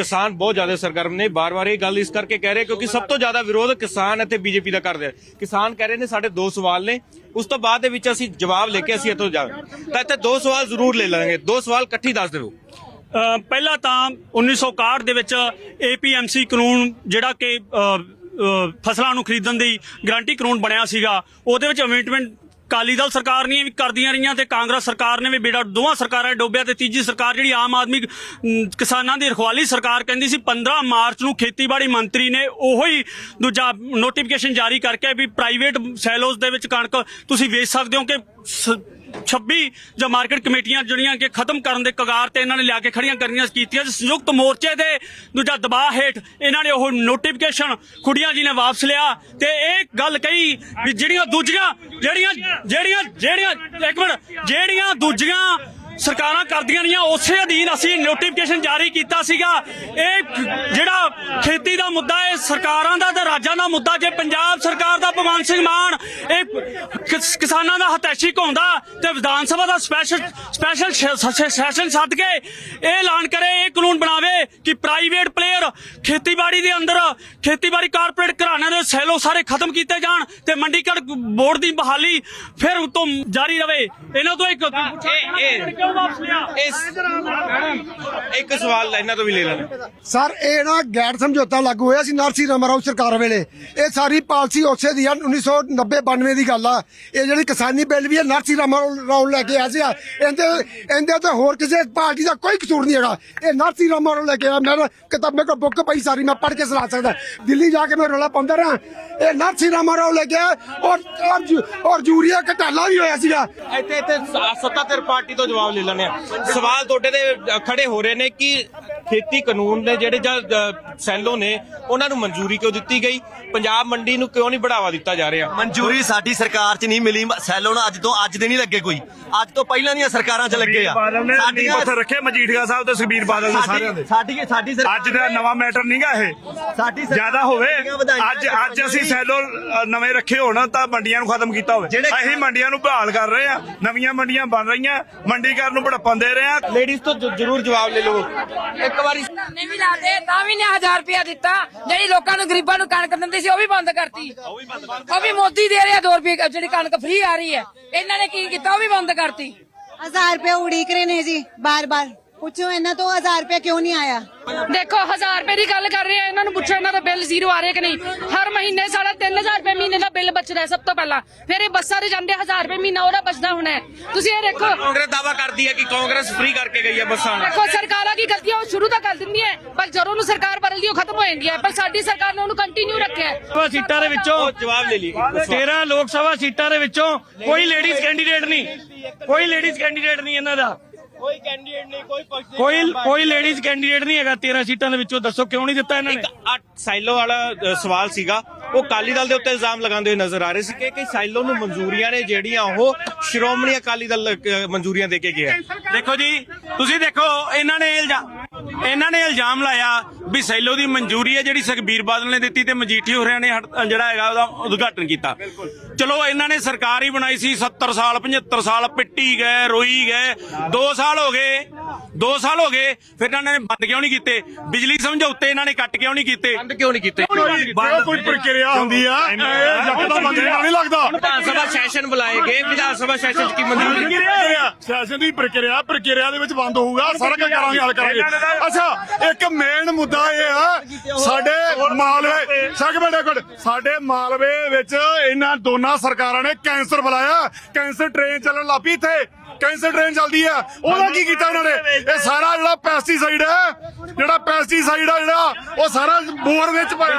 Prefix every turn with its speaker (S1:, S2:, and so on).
S1: ਕਿਸਾਨ ਬਹੁਤ ਜ਼ਿਆਦਾ ਸਰਗਰਮ ਨੇ। ਬਾਰ-ਬਾਰ ਇਹ ਗੱਲ ਇਸ ਕਰਕੇ ਕਹਿ ਰਹੇ ਕਿਉਂਕਿ ਸਭ ਤੋਂ ਜ਼ਿਆਦਾ ਵਿਰੋਧ ਕਿਸਾਨ ਅਤੇ ਬੀਜੇਪੀ ਦਾ ਕਰਦੇ ਆ। ਕਿਸਾਨ ਕਹਿ ਰਹੇ ਨੇ ਸਾਡੇ ਦੋ ਸਵਾਲ ਨੇ। ਉਸ ਤੋਂ ਬਾਅਦ ਦੇ ਵਿੱਚ ਅਸੀਂ ਜਵਾਬ ਲੈ ਕੇ ਅਸੀਂ ਇੱਥੋਂ ਜਾ ਤਾਂ ਇੱਥੇ ਦੋ ਸਵਾਲ ਜ਼ਰੂਰ ਲੈ ਲਾਂਗੇ। ਦੋ ਸਵਾਲ ਇਕੱਠੀ ਦੱਸ ਦਿਓ।
S2: ਅ, ਪਹਿਲਾਂ ਤਾਂ 1961 ਦੇ ਵਿੱਚ ਏਪੀਐਮਸੀ ਕਾਨੂੰਨ ਜਿਹੜਾ ਕਿ ਫਸਲਾਂ ਨੂੰ ਖਰੀਦਣ ਦੀ ਗਾਰੰਟੀ ਕਾਨੂੰਨ ਬਣਿਆ ਸੀਗਾ ਉਹਦੇ ਵਿੱਚ ਅਮੈਂਡਮੈਂਟ ਅਕਾਲੀ ਦਲ ਸਰਕਾਰ ਨੇ ਵੀ ਕਰਦੀਆਂ ਰਹੀਆਂ ਤੇ ਕਾਂਗਰਸ ਸਰਕਾਰ ਨੇ ਵੀ ਬੇੜਾ ਦੋਵਾਂ ਸਰਕਾਰਾਂ ਨੇ ਡੋਬਿਆ ਤੇ ਤੀਜੀ ਸਰਕਾਰ ਜਿਹੜੀ ਆਮ ਆਦਮੀ ਕਿਸਾਨਾਂ ਦੀ ਰਖਵਾਲੀ ਸਰਕਾਰ ਕਹਿੰਦੀ ਸੀ 15 ਮਾਰਚ ਨੂੰ ਖੇਤੀਬਾੜੀ ਮੰਤਰੀ ਨੇ ਉਹੋ ਹੀ ਦੂਜਾ ਨੋਟੀਫਿਕੇਸ਼ਨ ਜਾਰੀ ਕਰਕੇ ਵੀ ਪ੍ਰਾਈਵੇਟ ਸੈਲੋਜ਼ ਦੇ ਵਿੱਚ ਕਣਕ ਤੁਸੀਂ ਵੇਚ ਸਕਦੇ ਹੋ ਕਿ ਸ- 26 ਜਾਂ ਮਾਰਕੀਟ ਕਮੇਟੀਆਂ ਜਿਹੜੀਆਂ ਕਿ ਖਤਮ ਕਰਨ ਦੇ ਕਗਾਰ ਤੇ ਇਹਨਾਂ ਨੇ ਲਿਆ ਕੇ ਖੜੀਆਂ ਕਰਨੀਆਂ ਕੀਤੀਆਂ ਸੰਯੁਕਤ ਮੋਰਚੇ ਦੇ ਦੂਜਾ ਦਬਾਅ ਹੇਠ ਇਹਨਾਂ ਨੇ ਉਹ ਨੋਟੀਫਿਕੇਸ਼ਨ ਖੁੜੀਆਂ ਜੀ ਨੇ ਵਾਪਸ ਲਿਆ ਤੇ ਇਹ ਗੱਲ ਕਹੀ ਵੀ ਜਿਹੜੀਆਂ ਦੂਜੀਆਂ, ਜਿਹੜੀਆਂ ਜਿਹੜੀਆਂ ਜਿਹੜੀਆਂ, ਇੱਕ ਮਿੰਟ, ਜਿਹੜੀਆਂ ਦੂਜੀਆਂ ਸਰਕਾਰਾਂ ਕਰਦੀਆਂ ਰਹੀਆਂ, ਉਸੇ ਅਧੀਨ ਅਸੀਂ ਨੋਟੀਫਿਕੇਸ਼ਨ ਜਾਰੀ ਕੀਤਾ ਸੀਗਾ। ਇਹ ਜਿਹੜਾ ਖੇਤੀ ਦਾ ਮੁੱਦਾ ਹੈ ਸਰਕਾਰਾਂ ਦਾ ਤੇ ਰਾਜਾਂ ਦਾ ਮੁੱਦਾ, ਜੇ ਪੰਜਾਬ ਸਰਕਾਰ ਦਾ ਭਗਵੰਤ ਸਿੰਘ ਮਾਨ ਇਹ ਕਿਸਾਨਾਂ ਦਾ ਹਤੈਸ਼ੀ ਘਾਉਂਦਾ ਤੇ ਵਿਧਾਨ ਸਭਾ ਦਾ ਸਪੈਸ਼ਲ ਸਪੈਸ਼ਲ ਸੈਸ਼ਨ ਸੱਦ ਕੇ ਇਹ ਐਲਾਨ ਕਰੇ, ਇਹ ਕਾਨੂੰਨ ਬਣਾਵੇ ਕਿ ਪ੍ਰਾਈਵੇਟ ਪਲੇਅਰ ਖੇਤੀਬਾੜੀ ਦੇ ਅੰਦਰ, ਖੇਤੀਬਾੜੀ ਕਾਰਪੋਰੇਟ ਘਰਾਣਿਆਂ ਦੇ ਸੈਲੋ ਸਾਰੇ ਖਤਮ ਕੀਤੇ ਜਾਣ ਤੇ ਮੰਡੀਕਰਨ ਬੋਰਡ ਦੀ ਬਹਾਲੀ ਫਿਰ ਉਤੋਂ ਜਾਰੀ ਰਵੇ। ਇਹਨਾਂ ਤੋਂ ਇੱਕ
S1: ਇਸ ਇੱਕ ਸਵਾਲ ਇਹਨਾਂ ਤੋਂ ਵੀ ਲੈ ਲੈਣਾ।
S3: ਸਰ ਇਹ ਨਾ ਗੈਰ ਸਮਝੌਤਾ ਲਾਗੂ ਹੋਇਆ ਸੀ ਨਰਸੀ ਰਾਮਾਰਾਓ ਸਰਕਾਰ ਵੇਲੇ। ਇਹ ਸਾਰੀ ਪਾਲਿਸੀ ਉਸੇ ਦੀ ਆ 1990 92 ਦੀ ਗੱਲ ਆ। ਇਹ ਜਿਹੜੀ ਕਿਸਾਨੀ ਬਿੱਲ ਵੀ ਹੈ ਨਰਸੀ ਰਾਮਾਰਾਓ ਲੈ ਕੇ ਆਇਆ ਸੀ ਇਹਦੇ ਇਹਦੇ ਤੇ ਹੋਰ ਕਿਸੇ ਪਾਰਟੀ ਦਾ ਕੋਈ ਕਸੂਰ ਨਹੀਂ ਹੈਗਾ। ਇਹ ਨਰਸੀ ਰਾਮਾਰਾਓ ਲੈ ਕੇ ਆਇਆ। ਮੈਂ ਕਿਤਾਬ ਮੇਰੇ ਕੋਲ ਬੁੱਕ ਪਈ ਸਾਰੀ ਮੈਂ ਪੜ੍ਹ ਕੇ ਸੁਣਾ ਸਕਦਾ। ਦਿੱਲੀ ਜਾ ਕੇ ਮੈਂ ਰੌਲਾ ਪਾਉਂਦਾ ਰਿਹਾ। ਇਹ ਨਰਸੀ ਰਾਮਾਰਾਓ ਲੈ ਕੇ ਆਇਆ ਔਰ ਔਰ ਜੂਰੀਆ ਘਟਾਲਾ ਵੀ ਹੋਇਆ ਸੀਗਾ।
S1: ਇੱਥੇ ਇੱਥੇ ਸ- ਸੱਤਾਧਰ ਪਾਰਟੀ ਤੋਂ ਜਵਾਬ ਲੈ ਲੈਣੇ ਆ। ਸਵਾਲ ਤੁਹਾਡੇ ਦੇ ਖੜੇ ਹੋ ਰਹੇ ਨੇ ਕਿ ਖੇਤੀ ਕਾਨੂੰਨ ਦੇ ਜਿਹੜੇ ਜਾਂ ਸੈਲੋ ਨੇ, ਉਹਨਾਂ ਨੂੰ ਮਨਜ਼ੂਰੀ ਕਿਉਂ ਦਿੱਤੀ ਗਈ? ਪੰਜਾਬ ਮੰਡੀ ਨੂੰ ਕਿਉਂ ਨਹੀਂ ਬੜਾਵਾ ਦਿੱਤਾ ਜਾ ਰਿਹਾ?
S4: ਮਨਜ਼ੂਰੀ ਸਾਡੀ ਸਰਕਾਰ 'ਚ ਨਹੀਂ ਮਿਲੀ। ਸੈਲੋ ਨੂੰ ਅੱਜ ਤੋਂ ਅੱਜ ਦੇ ਨਹੀਂ ਲੱਗੇ ਕੋਈ। ਅੱਜ ਤੋਂ ਪਹਿਲਾਂ ਦੀਆਂ ਸਰਕਾਰਾਂ 'ਚ ਲੱਗੇ ਆ।
S5: ਬਾਦਲ ਨੇ ਨੀਂਹ ਪੱਥਰ ਰੱਖੇ ਮਜੀਠੀਆ ਸਾਹਿਬ ਤੇ ਸੁਖਬੀਰ ਬਾਦਲ ਨੇ ਸਾਰਿਆਂ ਦੇ
S4: ਸਾਡੀ ਸਾਡੀ ਸਾਡੀ ਸਰਕਾਰ
S5: ਅੱਜ ਦਾ ਨਵਾਂ ਮੈਟਰ ਨਹੀਂਗਾ ਇਹ।
S4: ਸਾਡੀ ਸਰਕਾਰ
S5: ਜ਼ਿਆਦਾ ਹੋਵੇ
S4: ਵਧਾਈਆਂ
S5: ਅੱਜ ਅੱਜ ਅਸੀਂ ਸੈਲੋ ਅ, ਨਵੇਂ ਰੱਖੇ ਹੋਣ ਤਾਂ ਮੰਡੀਆਂ ਨੂੰ ਖਤਮ ਕੀਤਾ ਹੋਵੇ।
S4: ਜਿਹੜੇ-
S5: ਅਸੀਂ ਮੰਡੀਆਂ ਨੂੰ ਬਹਾਲ ਕਰ ਰਹੇ ਆ। ਨਵੀਆਂ ਮੰਡੀਆਂ ਬਣ ਰਹੀਆਂ। ਮੰਡੀਕਰਨ ਨੂੰ ਬੜਾਪਨ ਦੇ ਰਹੇ ਆ।
S1: ਲੇਡੀਜ਼ ਤੋਂ ਜ- ਜ਼ਰੂਰ ਜਵਾਬ ਲੈ ਲਓ। ਇੱਕ ਵਾਰੀ
S6: ਨੇ ਵੀ ਲਾਦੇ ਤਾਂ ਵੀ ਨੇ 1000 ਰੁਪਇਆ ਦਿੱਤਾ। ਜਿਹੜੀ ਲੋਕਾਂ ਨੂੰ ਗਰੀਬਾਂ ਨੂੰ ਕਣਕ ਦਿੰਦੇ ਸੀ ਉਹ ਵੀ ਬੰਦ ਕਰਤੀ। ਉਹ ਵੀ ਮੋਦੀ ਦੇ ਰਿਹਾ 2 ਰੁਪਏ ਜਿਹੜੀ ਕਣਕ ਫ੍ਰੀ ਆ ਰਹੀ ਹੈ। ਇਹਨਾਂ ਨੇ ਕੀ ਕੀਤਾ? ਉਹ ਵੀ ਬੰਦ ਕਰਤੀ।
S7: ਹਜ਼ਾਰ ਰੁਪਏ ਉਡੀਕ ਰਹੇ ਨੇ ਜੀ ਬਾਰ-ਬਾਰ ਪੁੱਛੋ ਇਹਨਾਂ ਤੋਂ ਹਜ਼ਾਰ ਰੁਪਏ ਕਿਉਂ ਨਹੀਂ ਆਇਆ?
S6: ਦੇਖੋ 1000 ਰੁਪਏ ਦੀ ਗੱਲ ਕਰ ਰਹੇ ਆ ਇਹਨਾਂ ਨੂੰ ਪੁੱਛੋ ਇਹਨਾਂ ਦਾ ਬਿੱਲ ਜ਼ੀਰੋ ਆ ਰਿਹਾ ਕਿ ਨਹੀਂ? ਹਰ ਮਹੀਨੇ ਸਾਡਾ 3000 ਰੁਪਏ ਮਹੀਨੇ ਦਾ ਬਿੱਲ ਬਚਦਾ ਹੈ ਸਭ ਤੋਂ ਪਹਿਲਾਂ। ਫਿਰ ਇਹ ਬੱਸਾਂ ਤੇ ਜਾਂਦੇ 1000 ਰੁਪਏ ਮਹੀਨਾ ਉਹਦਾ ਬਚਦਾ ਹੋਣਾ ਹੈ। ਤੁਸੀਂ ਇਹ ਦੇਖੋ।
S1: ਕਾਂਗਰਸ ਦਾਵਾ ਕਰਦੀ ਹੈ ਕਿ ਕਾਂਗਰਸ ਫ੍ਰੀ ਕਰਕੇ ਗਈ ਹੈ ਬੱਸਾਂ
S6: ਦੇਖੋ ਸਰਕਾਰਾਂ ਕੀ ਗਲਤੀਆਂ ਉਹ ਸ਼ੁਰੂ ਤਾਂ ਕਰ ਦਿੰਦੀਆਂ ਹੈ, ਪਰ ਜਦੋਂ ਨੂੰ ਸਰਕਾਰ ਬਦਲਦੀ ਉਹ ਖਤਮ ਹੋ ਜਾਂਦੀ ਹੈ। ਪਰ ਸਾਡੀ ਸਰਕਾਰ ਨੇ ਉਹਨੂੰ ਕੰਟੀਨਿਊ ਰੱਖਿਆ ਹੈ।
S2: ਸੀਟਾਂ ਦੇ ਵਿੱਚੋਂ
S1: ਉਹ ਜਵਾਬ ਲੈ ਲਈ।
S2: 13 ਲੋਕ ਸਭਾ ਸੀਟਾਂ ਦੇ ਵਿੱਚੋਂ ਕੋਈ ਲੇਡੀਜ਼ ਕੈਂਡੀਡੇਟ ਨਹੀਂ। ਕੋਈ ਲੇਡੀਜ਼ ਕੈਂਡੀਡੇਟ ਨਹੀਂ ਇਹਨਾਂ ਦਾ।
S1: ਕੋਈ ਕੈਂਡੀਡੇਟ ਨਹੀਂ ਕੋਈ ਪਕਸ਼
S2: ਕੋਈ ਕੋਈ ਲੇਡੀਜ਼ ਕੈਂਡੀਡੇਟ ਨਹੀਂ ਹੈਗਾ। 13 ਸੀਟਾਂ ਦੇ ਵਿੱਚੋਂ ਦੱਸੋ ਕਿਉਂ ਨਹੀਂ ਦਿੱਤਾ ਇਹਨਾਂ ਨੇ?
S1: ਇੱਕ ਸਾਈਲੋ ਵਾਲਾ ਸਵਾਲ ਸੀਗਾ। ਉਹ ਅਕਾਲੀ ਦਲ ਦੇ ਉੱਤੇ ਇਲਜ਼ਾਮ ਲਗਾਉਂਦੇ ਹੋਏ ਨਜ਼ਰ ਆ ਰਹੇ ਸੀ ਕਿ ਕਿ ਸਾਈਲੋ ਨੂੰ ਮਨਜ਼ੂਰੀਆਂ ਨੇ ਜਿਹੜੀਆਂ ਉਹ ਸ਼੍ਰੋਮਣੀ ਅਕਾਲੀ ਦਲ ਮਨਜ਼ੂਰੀਆਂ ਦੇ ਕੇ ਗਿਆ।
S2: ਦੇਖੋ ਜੀ, ਤੁਸੀਂ ਦੇਖੋ, ਇਹਨਾਂ ਨੇ ਇਲਜ਼ਾਮ ਇਹਨਾਂ ਨੇ ਇਲਜ਼ਾਮ ਲਾਇਆ ਵੀ ਸੈਲੋ ਦੀ ਮਨਜ਼ੂਰੀ ਹੈ ਜਿਹੜੀ ਸੁਖਬੀਰ ਬਾਦਲ ਨੇ ਦਿੱਤੀ ਤੇ ਮਜੀਠੀ ਹੋਰਿਆਂ ਨੇ ਜਿਹੜਾ ਹੈਗਾ ਉਹਦਾ ਉਦਘਾਟਨ ਕੀਤਾ। ਚਲੋ ਇਹਨਾਂ ਨੇ ਸਰਕਾਰ ਹੀ ਬਣਾਈ ਸੀ 70 ਸਾਲ 75 ਸਾਲ ਪਿੱਟੀ ਗਏ ਰੋਈ ਗਏ 2 ਸਾਲ ਹੋ ਗਏ 2 ਸਾਲ ਹੋ ਗਏ ਫਿਰ ਇਹਨਾਂ ਨੇ ਬੰਦ ਕਿਉਂ ਨਹੀਂ ਕੀਤੇ? ਬਿਜਲੀ ਸਮਝੌਤੇ ਇਹਨਾਂ ਨੇ ਕੱਟ ਕਿਉਂ ਨਹੀਂ ਕੀਤੇ?
S1: ਬੰਦ ਕਿਉਂ ਨਹੀਂ ਕੀਤੇ?
S5: ਬੰਦ ਕੋਈ ਪ੍ਰਕਿਰਿਆ ਹੁੰਦੀ ਆ। ਇਹ ਯਕਦਮ ਬੰਦੇ ਨਹੀਂ ਲੱਗਦਾ।
S1: ਵਿਧਾਨ ਸਭਾ ਸੈਸ਼ਨ ਬੁਲਾਏ ਗਏ। ਵਿਧਾਨ ਸਭਾ ਸੈਸ਼ਨ ਚ ਕੀ ਮਨਜ਼ੂਰੀ
S5: ਸੈਸ਼ਨ ਦੀ ਪ੍ਰਕਿਰਿਆ ਪ੍ਰਕਿਰਿਆ ਦੇ ਵਿੱਚ ਬੰਦ ਹੋਊਗਾ। ਸਾਰਾ ਕੁਝ ਕਰਾਂਗੇ ਹੱਲ ਕਰਾਂਗੇ। ਅੱਛਾ, ਇੱਕ ਮੇਨ ਮੁੱਦਾ ਇਹ ਆ, ਸਾਡੇ ਮਾਲਵੇ ਸੈਗਮੈਂਟ ਇੱਕ ਸਾਡੇ ਮਾਲਵੇ ਵਿੱਚ ਇਹਨਾਂ ਦੋਨਾਂ ਸਰਕਾਰਾਂ ਨੇ ਕੈਂਸਰ ਬੁਲਾਇਆ ਕੈਂਸਰ ਟ੍ਰੇਨ ਚੱਲਣ ਲੱਪੀ ਇੱਥੇ। ਕੈਂਸਰ ਟ੍ਰੇਨ ਚੱਲਦੀ ਆ। ਉਹਦਾ ਕੀ ਕੀਤਾ ਇਹਨਾਂ ਨੇ? ਇਹ ਸਾਰਾ ਜਿਹੜਾ ਪੈਸਟੀਸਾਈਡ ਹੈ, ਜਿਹੜਾ ਪੈਸਟੀਸਾਈਡ ਆ ਜਿਹੜਾ, ਉਹ ਸਾਰਾ ਬੋਰ ਵਿੱਚ ਪਾਇਆ।